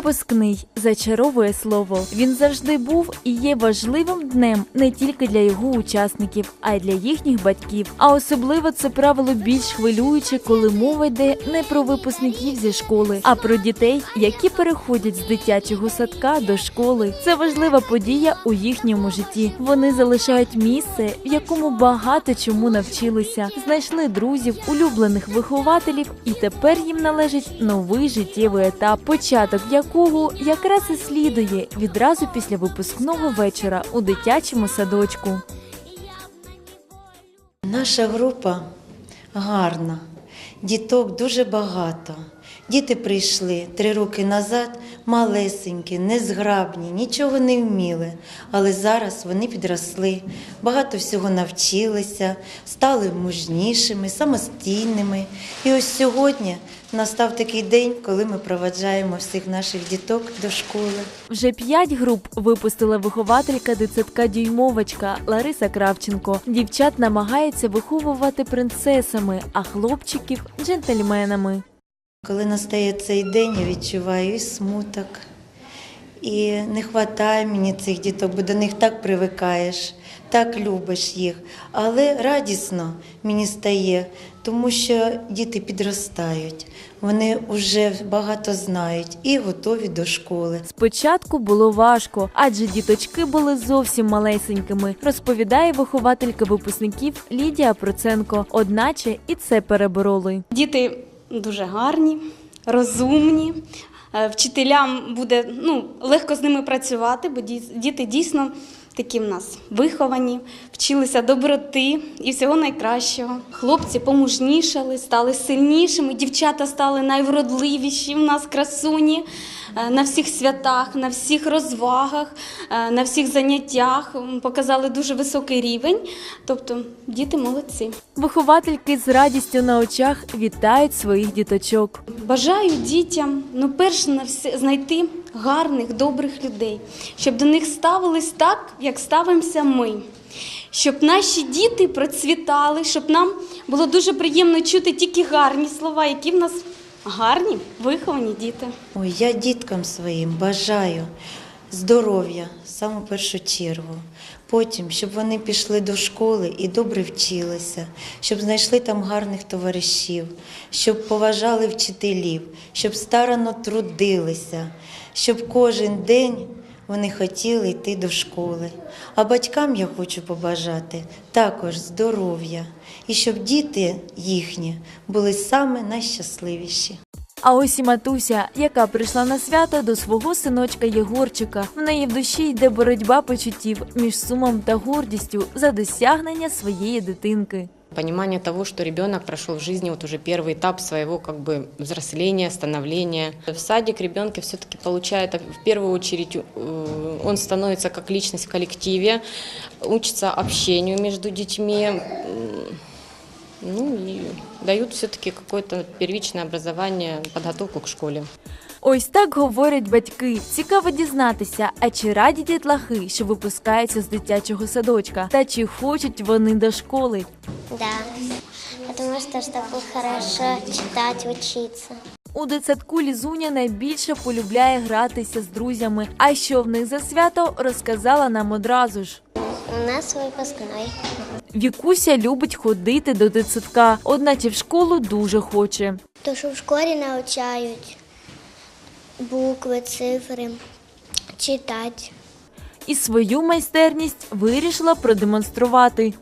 Випускний зачаровує слово. Він завжди був і є важливим днем не тільки для його учасників, а й для їхніх батьків. А особливо це правило більш хвилююче, коли мова йде не про випускників зі школи, а про дітей, які переходять з дитячого садка до школи. Це важлива подія у їхньому житті. Вони залишають місце, в якому багато чому навчилися, знайшли друзів, улюблених вихователів, і тепер їм належить новий життєвий етап, початок якого якраз і слідує відразу після випускного вечора у дитячому садочку. Наша група гарна, діток дуже багато. Діти прийшли три роки назад, малесенькі, незграбні, нічого не вміли. Але зараз вони підросли, багато всього навчилися, стали мужнішими, самостійними. І ось сьогодні настав такий день, коли ми проваджаємо всіх наших діток до школи. Вже п'ять груп випустила вихователька дитсадка дюймовочка Лариса Кравченко. Дівчат намагаються виховувати принцесами, а хлопчиків джентльменами. Коли настає цей день, я відчуваю і смуток, і не вистачає мені цих діток, бо до них так привикаєш, так любиш їх. Але радісно мені стає, тому що діти підростають, вони вже багато знають і готові до школи. Спочатку було важко, адже діточки були зовсім малесенькими, розповідає вихователька випускників Лідія Проценко. Одначе і це перебороли. Діти дуже гарні, розумні. Е, Вчителям буде ну, легко з ними працювати, бо діти дійсно такі в нас виховані, вчилися доброти і всього найкращого. Хлопці помужнішали, стали сильнішими, дівчата стали найвродливіші в нас красуні е, на всіх святах, на всіх розвагах, е, на всіх заняттях. Показали дуже високий рівень. Тобто діти молодці. Виховательки з радістю на очах вітають своїх діточок. Бажаю дітям, ну, перш на все, знайти гарних, добрих людей, щоб до них ставились так, як ставимося ми. Щоб наші діти процвітали, щоб нам було дуже приємно чути тільки гарні слова, які в нас гарні, виховані діти. Ой, я діткам своїм бажаю здоров'я саме першу чергу. Потім, щоб вони пішли до школи і добре вчилися, щоб знайшли там гарних товаришів, щоб поважали вчителів, щоб старано трудилися, щоб кожен день вони хотіли йти до школи. А батькам я хочу побажати також здоров'я і щоб діти їхні були саме найщасливіші. А ось і матуся, яка прийшла на свято до свого синочка Єгорчика. В неї в душі йде боротьба почуттів між сумом та гордістю за досягнення своєї дитинки. Понимание того, что ребенок прошел в жизни вот уже первый этап своего как бы взросления, становления. В садик ребенка все-таки получает, в первую очередь, э, он становится как личность в коллективе, учится общению между детьми, м, ну и дают все-таки какое-то первичное образование, подготовку к школе. Ось так говорять батьки. Цікаво дізнатися, а чи раді дітлахи, що випускаються з дитячого садочка, та чи хочуть вони до школи. Да, потому что чтобы хорошо читать, учиться. У дитсадку Лізуня найбільше полюбляє гратися з друзями. А що в них за свято, розказала нам одразу ж. У нас выпускной. Вікуся любить ходити до дитсадка, одначе в школу дуже хоче. То, що в школі навчають букви, цифри, читати. І свою майстерність вирішила продемонструвати.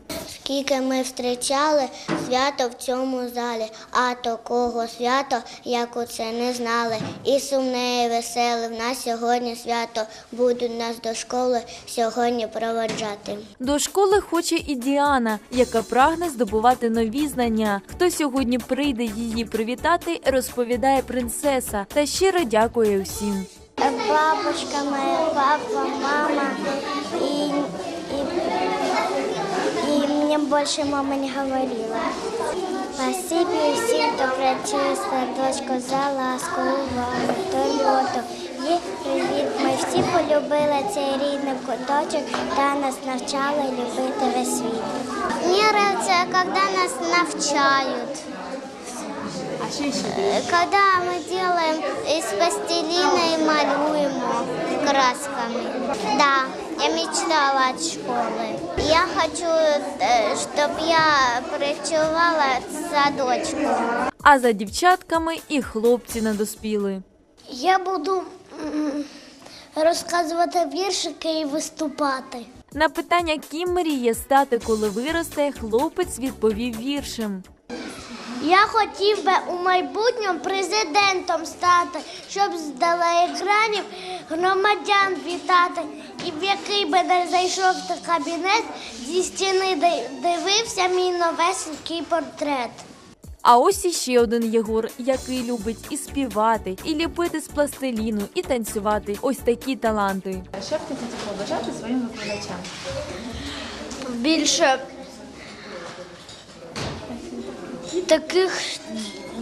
Скільки ми зустрічали свято в цьому залі, а такого свята, як оце, не знали. І сумне, і веселе. В нас сьогодні свято будуть нас до школи сьогодні проводжати. До школи хоче і Діана, яка прагне здобувати нові знання. Хто сьогодні прийде її привітати, розповідає принцеса та щиро дякує усім. Бабушка моя, папа, мама и, и мне больше мама не говорила. Спасибо всім, хто працює в садочку за ласку, увагу, турботу. І привіт, ми всі полюбили цей рідний куточок та нас навчали любити весь світ. Мені подобається, коли нас навчають. А Э, Когда мы делаем из пластилина и малюем его красками. Да, я мечтала от школы. Я хочу, щоб я працювала з садочку. А за дівчатками і хлопці надоспіли. Я буду розказувати віршики і виступати. На питання, ким мріє стати, коли виросте, хлопець відповів віршем. Я хотів би у майбутньому президентом стати, щоб з екранів громадян вітати. І в який би не зайшов в кабінет, зі стіни ди- дивився мій новесенький портрет. А ось іще один Єгор, який любить і співати, і ліпити з пластиліну, і танцювати. Ось такі таланти. Що б хотіти побажати своїм викладачам? Більше таких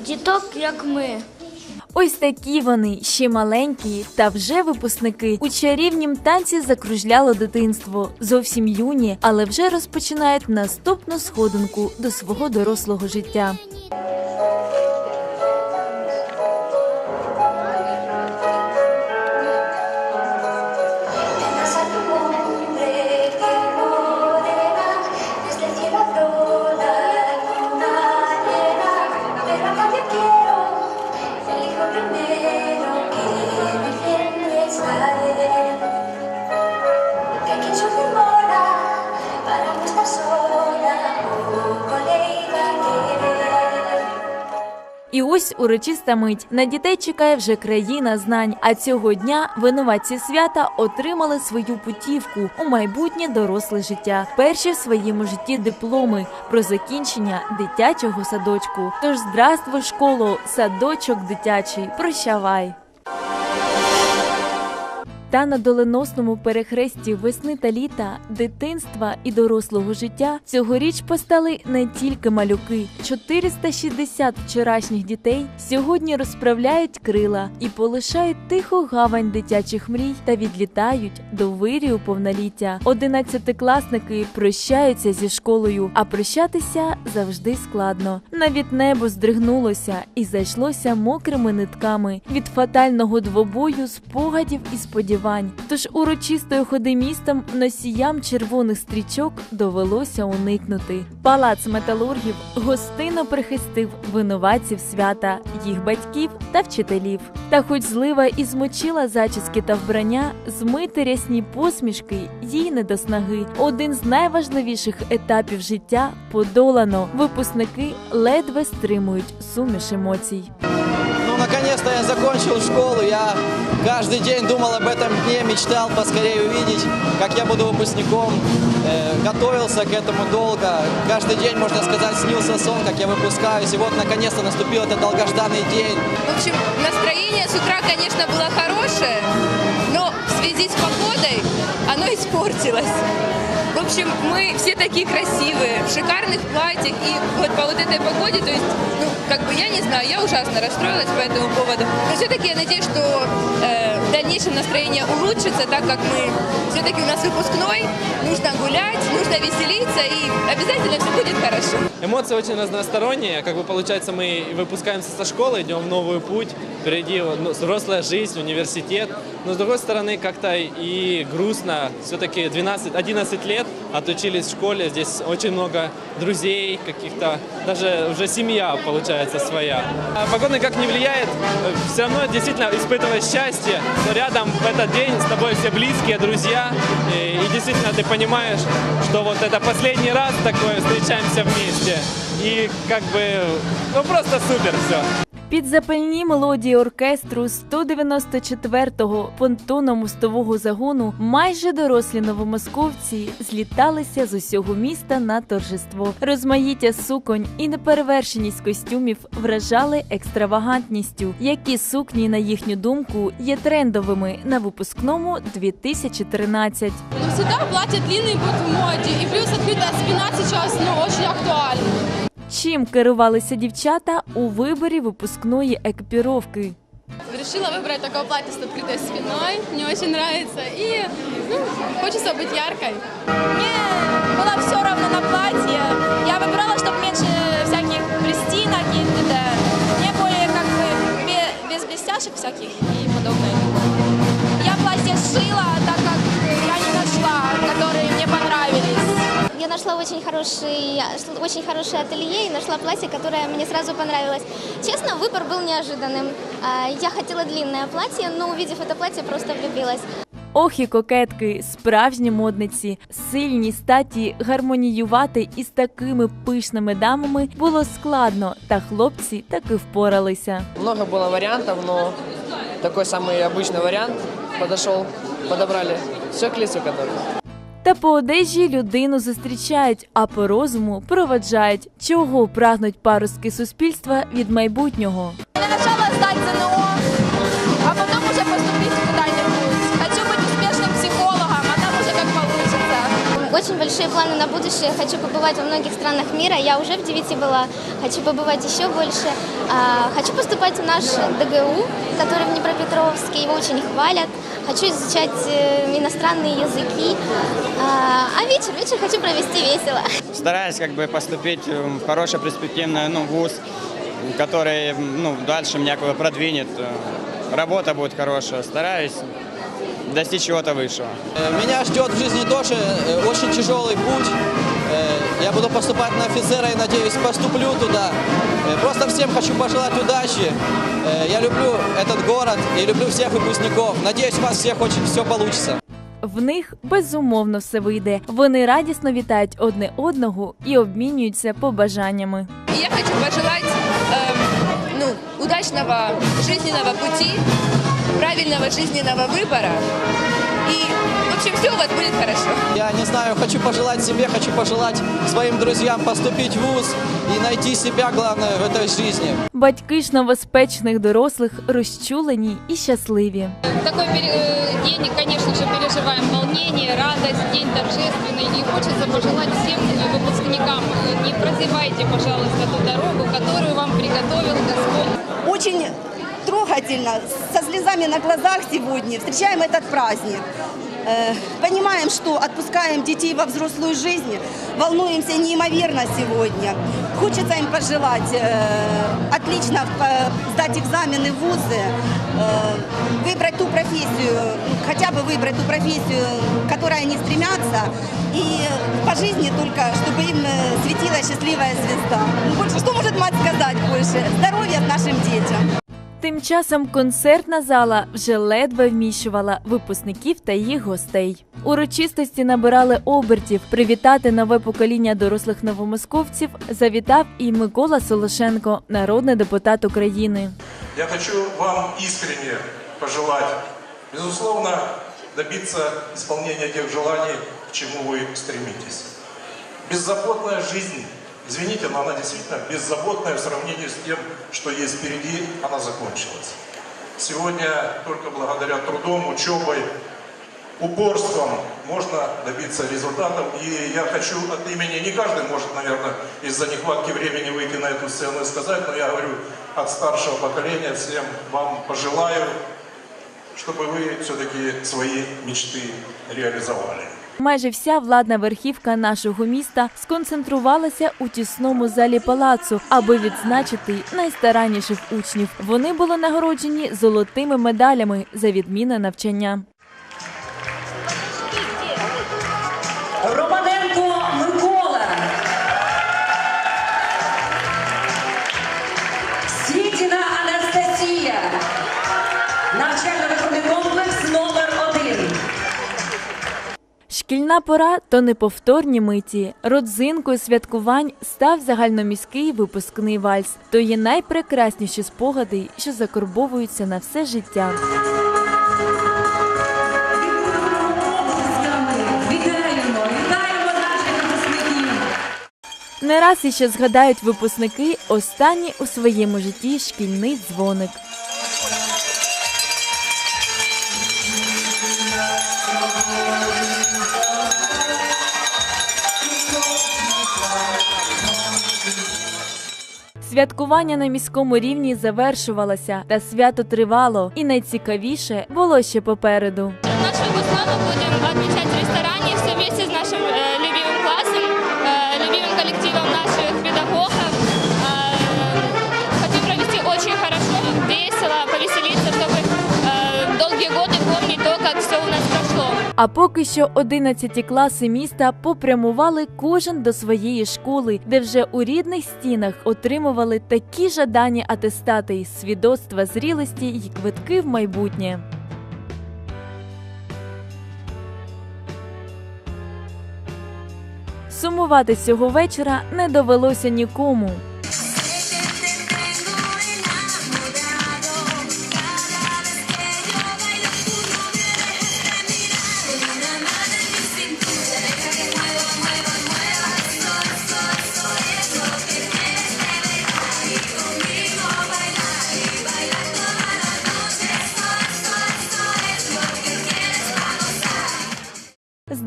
діток, як ми. Ось такі вони ще маленькі та вже випускники. У чарівнім танці закружляло дитинство. Зовсім юні, але вже розпочинають наступну сходинку до свого дорослого життя. Ось урочиста мить на дітей чекає вже країна знань. А цього дня винуватці свята отримали свою путівку у майбутнє доросле життя. Перші в своєму житті дипломи про закінчення дитячого садочку. Тож здравствуй, школу, садочок дитячий, прощавай. Та на доленосному перехресті весни та літа, дитинства і дорослого життя цьогоріч постали не тільки малюки. 460 вчорашніх дітей сьогодні розправляють крила і полишають тиху гавань дитячих мрій та відлітають до вирію повноліття. Одинадцятикласники прощаються зі школою, а прощатися завжди складно. Навіть небо здригнулося і зайшлося мокрими нитками від фатального двобою спогадів і сподівань. Тож урочистої ходи містом носіям червоних стрічок довелося уникнути. Палац металургів гостинно прихистив винуватців свята, їх батьків та вчителів. Та хоч злива і змочила зачіски та вбрання, змити рясні посмішки їй не до снаги. Один з найважливіших етапів життя подолано. Випускники ледве стримують суміш емоцій. Я закончил школу. Я каждый день думал об этом дне, мечтал поскорее увидеть, как я буду выпускником. Э, готовился к этому долго. Каждый день, можно сказать, снился сон, как я выпускаюсь. И вот, наконец-то, наступил этот долгожданный день. В общем, настроение с утра, конечно, было хорошее, но в связи с погодой оно испортилось. В общем, мы все такие красивые, в шикарных платьях, и вот по вот этой погоде, то есть, ну, как бы, я не знаю, я ужасно расстроилась по этому поводу, но все-таки я надеюсь, что э, в дальнейшем настроение улучшится, так как мы, все-таки у нас выпускной, нужно гулять, нужно веселиться, и обязательно все будет хорошо. Эмоции очень разносторонние. Как бы получается, мы выпускаемся со школы, идем в новый путь. Впереди ну, взрослая жизнь, университет. Но с другой стороны, как-то и грустно. Все-таки 12-11 лет отучились в школе. Здесь очень много друзей каких-то. Даже уже семья получается своя. А Погода никак не влияет. Все равно действительно испытываешь счастье, что рядом в этот день с тобой все близкие, друзья. И, и действительно ты понимаешь, что вот это последний раз такое встречаемся вместе. И как бы, ну просто супер все. Під запальні мелодії оркестру 194-го понтонно-мостового загону майже дорослі новомосковці зліталися з усього міста на торжество. Розмаїття суконь і неперевершеність костюмів вражали екстравагантністю, які сукні, на їхню думку, є трендовими на випускному 2013. Ну, всегда платья длинные будут в моде, и плюс открытая спина сейчас, ну, очень актуальна. Чим керувалися дівчата у виборі випускної екіпіровки? Решила выбрать такое платье с открытой спиной, мне очень нравится, и ну, хочется быть яркой. Мне было все равно нашла очень хороший, очень хорошее ателье и нашла платье, которое мне сразу понравилось. Честно, выбор был неожиданным. А, Я хотела длинное платье, но увидев это платье, просто влюбилась. Ох і кокетки, справжні модниці, сильні статі, гармоніювати із такими пишними дамами було складно, та хлопці таки впоралися. Много было вариантов, но такой самый обычный вариант подошел, подобрали все к лицу который. Та по одежі людину зустрічають, а по розуму проваджають, чого прагнуть паростки суспільства від майбутнього. Не начала сдать ЗНО, Очень большие планы на будущее. Хочу побывать во многих странах мира. Я уже в девяти была. Хочу побывать еще больше. А, Хочу поступать в наш ДГУ, который в Днепропетровске. Его очень хвалят. Хочу изучать э, иностранные языки. А а вечер, вечер хочу провести весело. стараюсь как бы поступить в хороший перспективный ну, вуз, который ну, дальше меня как бы продвинет. Работа будет хорошая. Стараюсь достичь чего-то высшего. Э, Меня ждет в жизни тоже э, очень тяжелый путь. Э, Я буду поступать на офицера и, надеюсь, поступлю туда. Э, Просто всем хочу пожелать удачи. Э, Я люблю этот город и люблю всех выпускников. Надеюсь, у вас всех очень все получится. В них безумовно все вийде. Вони радісно вітають одне одного і обмінюються побажаннями. И я хочу пожелать эм, ну, удачного жизненного пути, правильного жизненного выбора. И, в общем, все у вас будет хорошо. Я не знаю, хочу пожелать себе, хочу пожелать своим друзьям поступить в ВУЗ и найти себя, главное, в этой жизни. Батьки ж новоспечних дорослих розчулені і щасливі. Такой пере- день, конечно же, переживаем волнение, радость, день торжественный. И хочется пожелать всем выпускникам, э, не прозевайте, пожалуйста, ту дорогу, которую вам приготовил Господь. Очень трогательно, со слезами на глазах сегодня встречаем этот праздник. Э, Понимаем, что отпускаем детей во взрослую жизнь, волнуемся неимоверно сегодня. Хочется им пожелать э, отлично э, сдать экзамены в вузы, выбрать ту профессию, хотя бы выбрать ту профессию, к которой они стремятся, и по жизни только, чтобы им светила счастливая звезда. Ну, больше, что может мать сказать больше? Здоровья нашим детям. Тим часом концертна зала вже ледве вміщувала випускників та їх гостей. Урочистості набирали обертів. Привітати нове покоління дорослих новомосковців завітав і Микола Солошенко, народний депутат України. Я хочу вам искренне пожелать, безусловно, добиться исполнения тех желаний, к чему вы стремитесь. Беззаботная жизнь, извините, но она действительно беззаботная в сравнении с тем, что есть впереди, она закончилась. Сегодня только благодаря трудом, учебой, упорством можно добиться результатов. И я хочу от имени, не каждый может, наверное, из-за нехватки времени выйти на эту сцену и сказать, но я говорю от старшего поколения всем вам пожелаю, чтобы вы все-таки свои мечты реализовали. Майже вся владна верхівка нашого міста сконцентрувалася у тісному залі палацу, аби відзначити найстаранніших учнів. Вони були нагороджені золотими медалями за відмінне навчання. Шкільна пора то неповторні миті. Родзинкою святкувань став загальноміський випускний вальс. То є найпрекрасніші спогади, що закарбовуються на все життя. Не раз іще згадають випускники останній у своєму житті шкільний дзвоник. Святкування на міському рівні завершувалося, та свято тривало, і найцікавіше було ще попереду. Наш выпускной мы будем отмечать в ресторане все вместе с нашим э, любимым классом, э, любимым коллективом наших педагогов. А поки що 11 класи міста попрямували кожен до своєї школи, де вже у рідних стінах отримували такі жадані атестати, свідоцтва зрілості й квитки в майбутнє. Сумувати цього вечора не довелося нікому.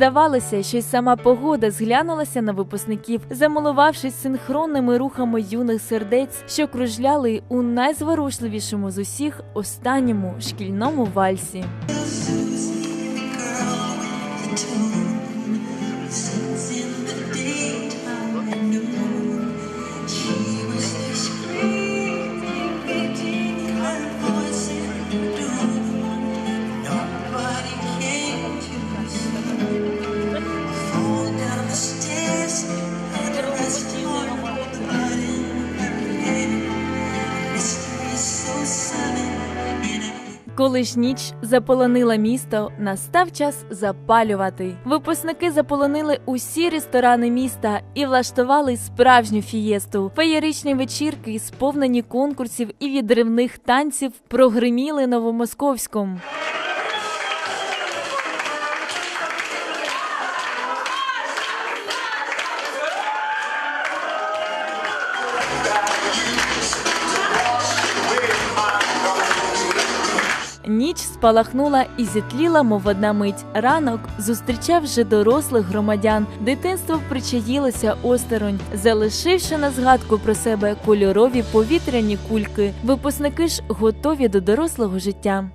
Здавалося, що й сама погода зглянулася на випускників, замилувавшись синхронними рухами юних сердець, що кружляли у найзворушливішому з усіх останньому шкільному вальсі. Коли ж ніч заполонила місто, настав час запалювати. Випускники заполонили усі ресторани міста і влаштували справжню фієсту. Феєричні вечірки, сповнені конкурсів і відривних танців, прогриміли новомосковськом. Ніч спалахнула і зітліла, мов одна мить. Ранок зустрічав вже дорослих громадян. Дитинство причаїлося осторонь, залишивши на згадку про себе кольорові повітряні кульки. Випускники ж готові до дорослого життя.